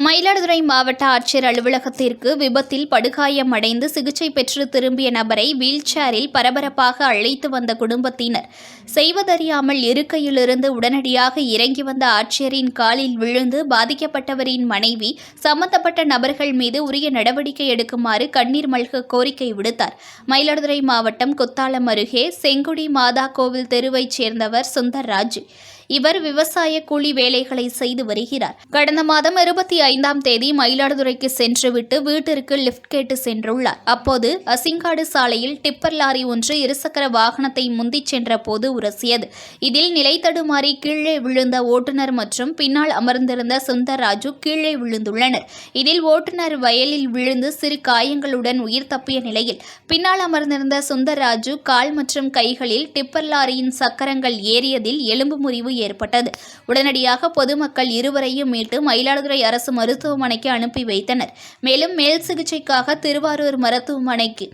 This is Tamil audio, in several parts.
மயிலாடுதுறை மாவட்ட ஆட்சியர் அலுவலகத்திற்கு விபத்தில் படுகாயம் அடைந்து சிகிச்சை பெற்று திரும்பிய நபரை வீல்சேரில் பரபரப்பாக அழைத்து வந்த குடும்பத்தினர். செய்வதறியாமல் இருக்கையிலிருந்து உடனடியாக இறங்கி வந்த ஆட்சியரின் காலில் விழுந்து பாதிக்கப்பட்டவரின் மனைவி சம்பந்தப்பட்ட நபர்கள் மீது உரிய நடவடிக்கை எடுக்குமாறு கண்ணீர் மல்க கோரிக்கை விடுத்தார். மயிலாடுதுறை மாவட்டம் கொத்தாலம் அருகே செங்குடி மாதா கோவில் தெருவைச் சேர்ந்தவர் சுந்தர்ராஜ். இவர் விவசாய கூலி வேலைகளை செய்து வருகிறார். கடந்த மாதம் இருபத்தி ஐந்தாம் தேதி மயிலாடுதுறைக்கு சென்றுவிட்டு வீட்டிற்கு லிஃப்ட் கேட்டு சென்றுள்ளார். அப்போது அசிங்காடு சாலையில் டிப்பர் லாரி ஒன்று இருசக்கர வாகனத்தை முந்திச் சென்ற போது உரசியது. இதில் நிலை தடுமாறி கீழே விழுந்த ஓட்டுநர் மற்றும் பின்னால் அமர்ந்திருந்த சுந்தர்ராஜு கீழே விழுந்துள்ளனர். இதில் ஓட்டுநர் வயலில் விழுந்து சிறு காயங்களுடன் உயிர் தப்பிய நிலையில் பின்னால் அமர்ந்திருந்த சுந்தர்ராஜு கால் மற்றும் கைகளில் டிப்பர் லாரியின் சக்கரங்கள் ஏறியதில் எலும்பு முறிவு ஏற்பட்டது. உடனடியாக பொதுமக்கள் இருவரையும் மீட்டு மயிலாடுதுறை அரசு மருத்துவமனைக்கு அனுப்பி வைத்தனர். மேலும் மேல் சிகிச்சைக்காக திருவாரூர் மருத்துவமனைக்கு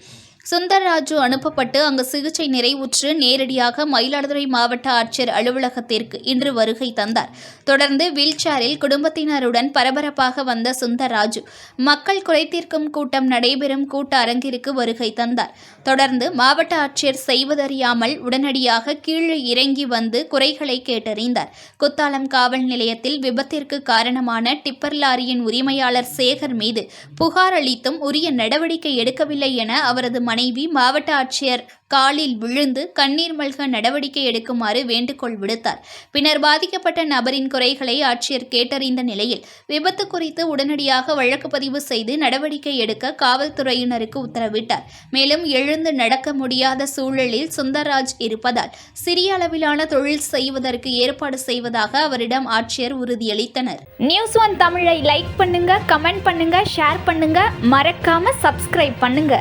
சுந்தர்ராஜு அனுப்பப்பட்டு அங்கு சிகிச்சை நிறைவுற்று நேரடியாக மயிலாடுதுறை மாவட்ட ஆட்சியர் அலுவலகத்திற்கு இன்று வருகை தந்தார். தொடர்ந்து வீல்சேரில் குடும்பத்தினருடன் பரபரப்பாக வந்த சுந்தர்ராஜு மக்கள் குறைதீர்க்கும் கூட்டம் நடைபெறும் கூட்ட அரங்கிற்கு வருகை தந்தார். தொடர்ந்து மாவட்ட ஆட்சியர் செய்வதறியாமல் உடனடியாக கீழே இறங்கி வந்து குறைகளை கேட்டறிந்தார். குத்தாலம் காவல் நிலையத்தில் விபத்திற்கு காரணமான டிப்பர் லாரியின் உரிமையாளர் சேகர் மீது புகார் அளித்தும் உரிய நடவடிக்கை எடுக்கவில்லை என அவரது மனைவி மாவட்ட ஆட்சியர் காலில் விழுந்து கண்ணீர் மல்க நடவடிக்கை எடுக்குமாறு வேண்டுகோள் விடுத்தார். பின்னர் பாதிக்கப்பட்ட நபரின் குறைகளை ஆட்சியர் கேட்டறிந்த நிலையில் விபத்து குறித்து உடனடியாக வழக்கு பதிவு செய்து நடவடிக்கை எடுக்க காவல்துறையினருக்கு உத்தரவிட்டார். மேலும் எழுந்து நடக்க முடியாத சூழலில் சுந்தர்ராஜ் இருப்பதால் சிறிய அளவிலான தொழில் செய்வதற்கு ஏற்பாடு செய்வதாக அவரிடம் ஆட்சியர் உறுதியளித்தனர். நியூஸ் ஒன் தமிழை லைக் பண்ணுங்க கமெண்ட் பண்ணுங்க ஷேர் பண்ணுங்க. மறக்காம சப்ஸ்கிரைப் பண்ணுங்க.